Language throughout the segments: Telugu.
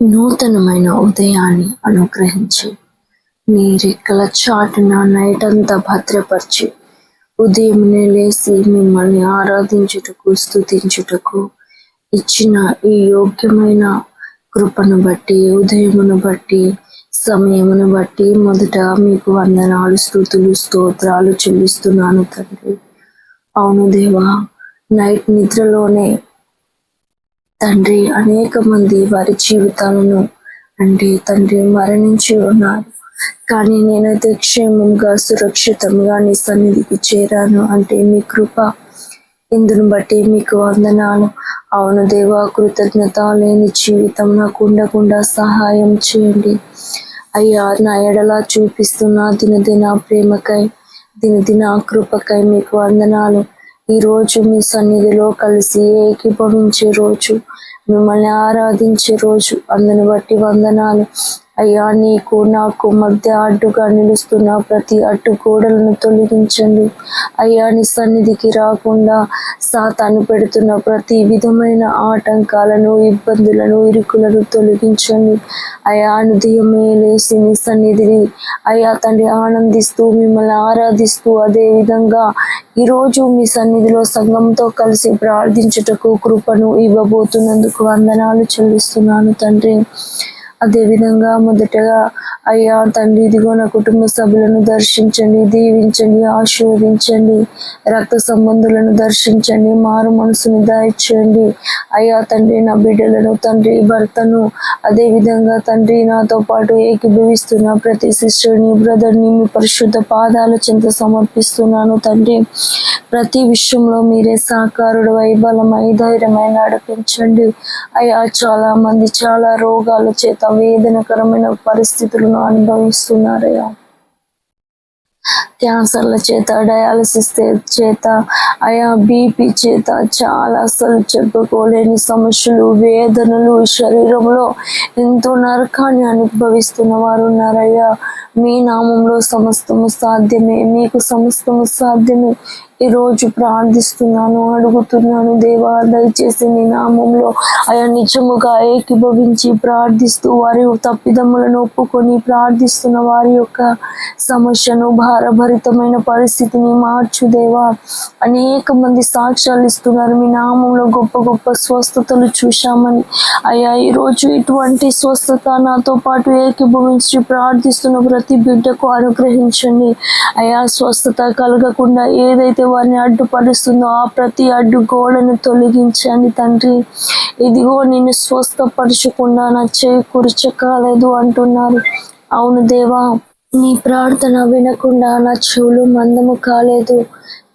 నూతనమైన ఉదయాన్ని అనుగ్రహించి. నీ రెక్కల చాటున నైట్ భద్రపరిచి. ఉదయమునే లేసి మిమ్మల్ని ఆరాధించుటకు స్థుతించుటకు ఇచ్చిన ఈ యోగ్యమైన కృపను బట్టి ఉదయమును బట్టి సమయమును బట్టి మొదట మీకు వందనాలు స్థుతులు స్తోత్రాలు చెల్లిస్తున్నాను తండ్రి. అవును దేవా నైట్ నిద్రలోనే తండ్రి అనేక మంది వారి జీవితాలను అంటే తండ్రి మరణించి ఉన్నారు. కానీ నేనైతే క్షేమంగా సురక్షితంగా నీ సన్నిధికి చేరాను అంటే మీ కృప ఇందును బట్టి మీకు వందనాలు. అవును దేవా కృతజ్ఞత లేని జీవితం నాకు ఉండకుండా సహాయం చేయండి. అయ్యా నా ఎడలా చూపిస్తున్న దినదిన ప్రేమకై దినదిన కృపకై మీకు వందనాలు. ఈ రోజు మీ సన్నిధిలో కలిసి ఏకీభవించే రోజు. మిమ్మల్ని ఆరాధించే రోజు అందుని బట్టి వందనాలు. అయ్యా నీకు నాకు మధ్య అడ్డుగా నిలుస్తున్న ప్రతి అడ్డు గోడలను తొలగించండి. అయ్యా నీ సన్నిధికి రాకుండా సాతాను పెడుతున్న ప్రతి విధమైన ఆటంకాలను ఇబ్బందులను ఇరుకులను తొలగించండి. అయ్యా అనుదయమే లేసి నీ సన్నిధిని అయ్యా తండ్రి ఆనందిస్తూ మిమ్మల్ని ఆరాధిస్తూ అదే విధంగా ఈరోజు మీ సన్నిధిలో సంఘంతో కలిసి ప్రార్థించుటకు కృపను ఇవ్వబోతున్నందుకు వందనాలు చెల్లిస్తున్నాను తండ్రి. అదేవిధంగా మొదటగా అయ్యా తండ్రి ఇదిగో నా కుటుంబ సభ్యులను దర్శించండి దీవించండి ఆశీర్వదించండి రక్త సంబంధులను దర్శించండి మారు మనసును దయచేయండి అయ్యా తండ్రి నా బిడ్డలను తండ్రి భర్తను అదేవిధంగా తండ్రి నాతో పాటు ఏకీభవిస్తున్న ప్రతి సిస్టర్ని బ్రదర్ని మీ పరిశుద్ధ పాదాల చెంత సమర్పిస్తున్నాను తండ్రి. ప్రతి విషయంలో మీరే సహకారుడు వైబలమై ధైర్యమై నడిపించండి. అయ్యా చాలా మంది చాలా రోగాల చేత వేదనకరమైన పరిస్థితులను అనుభవిస్తున్నారయ్యా. క్యాన్సర్ల చేత డయాలసిస్ చేత అయా బీపీ చేత చాలా అసలు చెప్పుకోలేని సమస్యలు వేదనలు శరీరంలో ఎంతో నరకాన్ని అనుభవిస్తున్న వారు ఉన్నారయ్యా మీ నామంలో సమస్తము సాధ్యమే మీకు సమస్తము సాధ్యమే. ఈ రోజు ప్రార్థిస్తున్నాను అడుగుతున్నాను దేవా దయచేసి నీ నామంలో ఆయా నిజముగా ఏకీభవించి ప్రార్థిస్తూ వారి తప్పిదమ్ములను ఒప్పుకొని ప్రార్థిస్తున్న వారి యొక్క సమస్యను భారభరితమైన పరిస్థితిని మార్చు దేవా. అనేక మంది సాక్ష్యాలు ఇస్తున్నారు. మీ నామంలో గొప్ప గొప్ప స్వస్థతలు చూశామని. అయ్యా ఈ రోజు ఇటువంటి స్వస్థత నాతో పాటు ఏకీభవించి ప్రార్థిస్తున్న ప్రతి బిడ్డకు అనుగ్రహించండి. అయా స్వస్థత కలగకుండా ఏదైతే వారిని అడ్డుపరుస్తుందో ఆ ప్రతి అడ్డు గోడను తొలగించండి తండ్రి. ఇదిగో నేను స్వస్థపరచకుండా నా చేయి కుర్చకాలేదు అంటున్నారు. అవును దేవా నీ ప్రార్థన వినకుండా నా చెవులు మందము కాలేదు.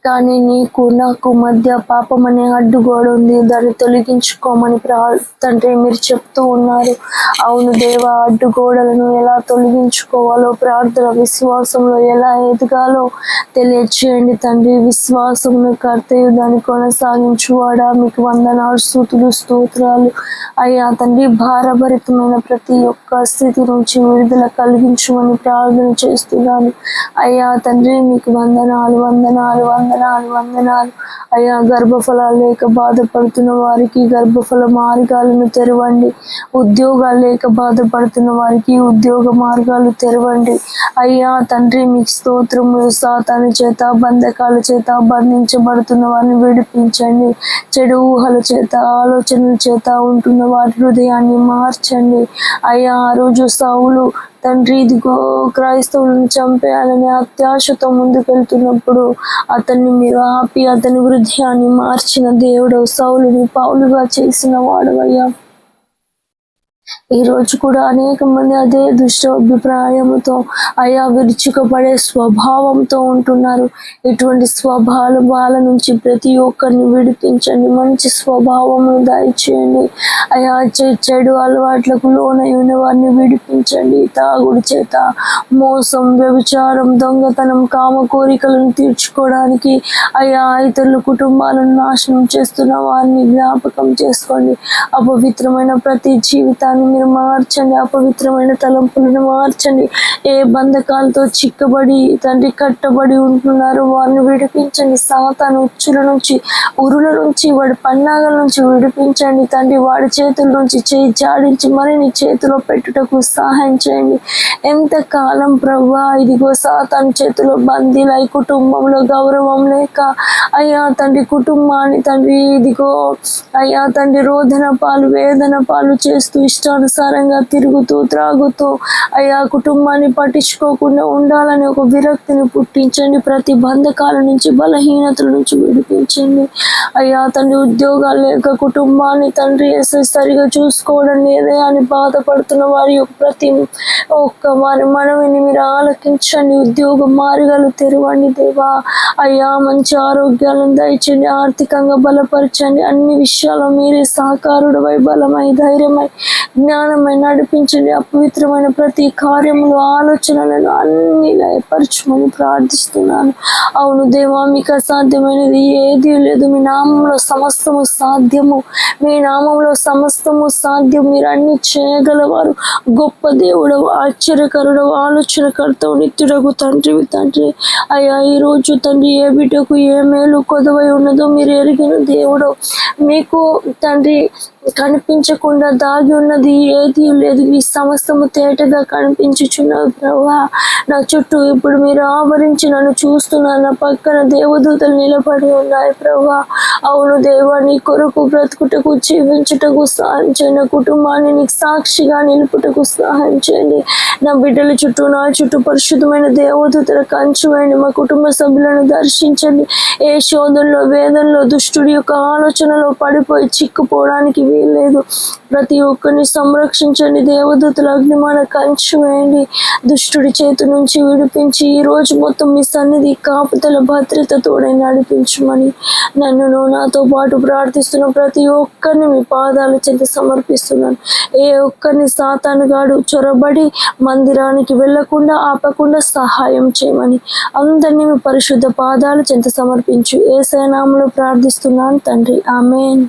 కానీ నీకు నాకు మధ్య పాపం అనే అడ్డుగోడ ఉంది దాన్ని తొలగించుకోమని ప్రా తండ్రి మీరు చెప్తూ ఉన్నారు. అవును దేవ అడ్డుగోడలను ఎలా తొలగించుకోవాలో ప్రార్థన విశ్వాసంలో ఎలా ఎదగాలో తెలియచేయండి తండ్రి. విశ్వాసం కర్తయ్య దాన్ని కొనసాగించువాడా? మీకు వందనాలు సూతులు స్తోత్రాలు. అయ్యా తండ్రి భారభరితమైన ప్రతి ఒక్క స్థితి నుంచి విడుదల కలిగించమని ప్రార్థన చేస్తున్నాను. అయ్యా తండ్రి మీకు వందనాలు వందనాలు. వందనాలు వందనాలు. అయ్యా గర్భఫలాలు లేక బాధపడుతున్న వారికి గర్భఫల మార్గాలను తెరవండి. ఉద్యోగాలు లేక బాధపడుతున్న వారికి ఉద్యోగ మార్గాలు తెరవండి. అయ్యా తండ్రి మీకు స్తోత్రములు సాతాను చేత బంధకాల చేత బంధించబడుతున్న వారిని విడిపించండి. చెడు ఊహల చేత ఆలోచనల చేత ఉంటున్న వారి హృదయాన్ని మార్చండి. అయ్యా ఆ రోజు సౌలు తండ్రి ఇదిగో క్రైస్తవులను చంపేయాలని అత్యాశతో ముందుకెళ్తున్నప్పుడు అతన్ని మీరు ఆపి అతని హృదయాన్ని మార్చిన దేవుడు సౌలుని పౌలుగా చేసిన వాడవయ్యా. ఈ రోజు కూడా అనేక మంది అదే దుష్ట అభిప్రాయముతో అయా విరుచుకపడే స్వభావంతో ఉంటున్నారు. ఇటువంటి స్వభావాల నుంచి ప్రతి ఒక్కరిని విడిపించండి. మంచి స్వభావము దయచేయండి. అయా చెడు అలవాట్లకు లోనై ఉన్న వారిని విడిపించండి. తాగుడు చేత మోసం వ్యభిచారం దొంగతనం కామ కోరికలను తీర్చుకోవడానికి అయా ఇతరుల కుటుంబాలను నాశనం చేస్తున్న వారిని జ్ఞాపకం చేసుకోండి. అపవిత్రమైన ప్రతి జీవితాన్ని జీవితాన్ని మీరు మార్చండి అపవిత్రమైన తలంపులను మార్చండి. ఏ బంధకాలతో చిక్కబడి తండ్రి కట్టబడి ఉంటున్నారో వారిని విడిపించండి. సాతాను ఉచ్చుల నుంచి ఉరుల నుంచి వాడి పన్నాగల నుంచి విడిపించండి. తండ్రి వాడి చేతుల నుంచి చేయి జాడించి మరి నీ చేతిలో పెట్టుటకు సహాయం చేయండి. ఎంత కాలం ప్రభా ఇదిగో సాతాను చేతిలో బందీలై కుటుంబంలో గౌరవం లేక అయ్యా తండ్రి కుటుంబాన్ని తండ్రి ఇదిగో అయ్యా తండ్రి రోదన పాలు వేదన పాలు చేస్తూ ఇష్టానుసారంగా తిరుగుతూ త్రాగుతూ అయ్యా కుటుంబాన్ని పట్టించుకోకుండా ఉండాలని ఒక విరక్తిని పుట్టించండి. ప్రతి బంధకాల నుంచి బలహీనతల నుంచి విడిపించండి. అయ్యా తండ్రి ఉద్యోగాలు లేక కుటుంబాన్ని తండ్రి సరిగా చూసుకోవడం లేదే అని బాధపడుతున్న వారి యొక్క ప్రతి ఒక్క వారి మనవిని మీరు ఆలకించండి. ఉద్యోగ మార్గాలు తెరవండి దేవా. అయ్యా మంచి ఆరోగ్యాలను దయచండి ఆర్థికంగా బలపరచండి. అన్ని విషయాల్లో మీరే సహకారుడవై బలమై ధైర్యమై జ్ఞానమై నడిపించండి అపవిత్రమైన ప్రతి కార్యములు ఆలోచనలను అన్ని లయపరచమని ప్రార్థిస్తున్నాను. అవును దేవా మీకు అసాధ్యమైనది ఏది లేదు. మీ నామంలో సమస్తము సాధ్యము. మీ నామంలో సమస్తము సాధ్యం. మీరు అన్ని చేయగలవారు. గొప్ప దేవుడు ఆశ్చర్యకరుడు ఆలోచనకర్తవు నిత్యుడకు తండ్రి తండ్రి. అయ్యా ఈ రోజు తండ్రి ఏ బిడ్డకు ఏ మేలు కొదవై ఉన్నదో మీరు ఎరిగిన దేవుడు మీకు తండ్రి కనిపించకుండా దాగి ఉన్న ఉన్నది ఏది లేదు. మీ సమస్తము తేటగా కనిపించుచున్నది ప్రభా నా చుట్టూ ఇప్పుడు మీరు ఆవరించి నన్ను చూస్తున్నారు. నా పక్కన దేవదూతలు నిలబడి ఉన్నాయి ప్రభా అవును దేవా నీ కొరకు బ్రతుకుటకు జీవించుటకు సహాయం చేయండి. నా కుటుంబాన్ని నీకు సాక్షిగా నిలుపుటకు సహాయం చేయండి. నా బిడ్డల చుట్టూ నా చుట్టూ పరిశుద్ధమైన దేవదూతల కంచువేయండి మా కుటుంబ సభ్యులను దర్శించండి. ఏ శోధనలో వేదనలో దుష్టుడి యొక్క ఆలోచనలో పడిపోయి చిక్కుపోవడానికి వీల్లేదు. ప్రతి ఒక్కరిని సంరక్షించండి. దేవదూతల అగ్నిమాన కంచు వేయండి. దుష్టుడి చేతి నుంచి విడిపించి ఈ రోజు మొత్తం మీ సన్నిధి కాపుతల భద్రతతోనే నడిపించమని నన్ను నాతో పాటు ప్రార్థిస్తున్న ప్రతి ఒక్కరిని మీ పాదాల చెంత సమర్పిస్తున్నాను. ఏ ఒక్కరిని సాతానుగాడు చొరబడి మందిరానికి వెళ్ళకుండా ఆపకుండా సహాయం చేయమని అందరినీ మీ పరిశుద్ధ పాదాల చెంత సమర్పించు. ఏ నామంలో ప్రార్థిస్తున్నాను తండ్రి. ఆమెన్.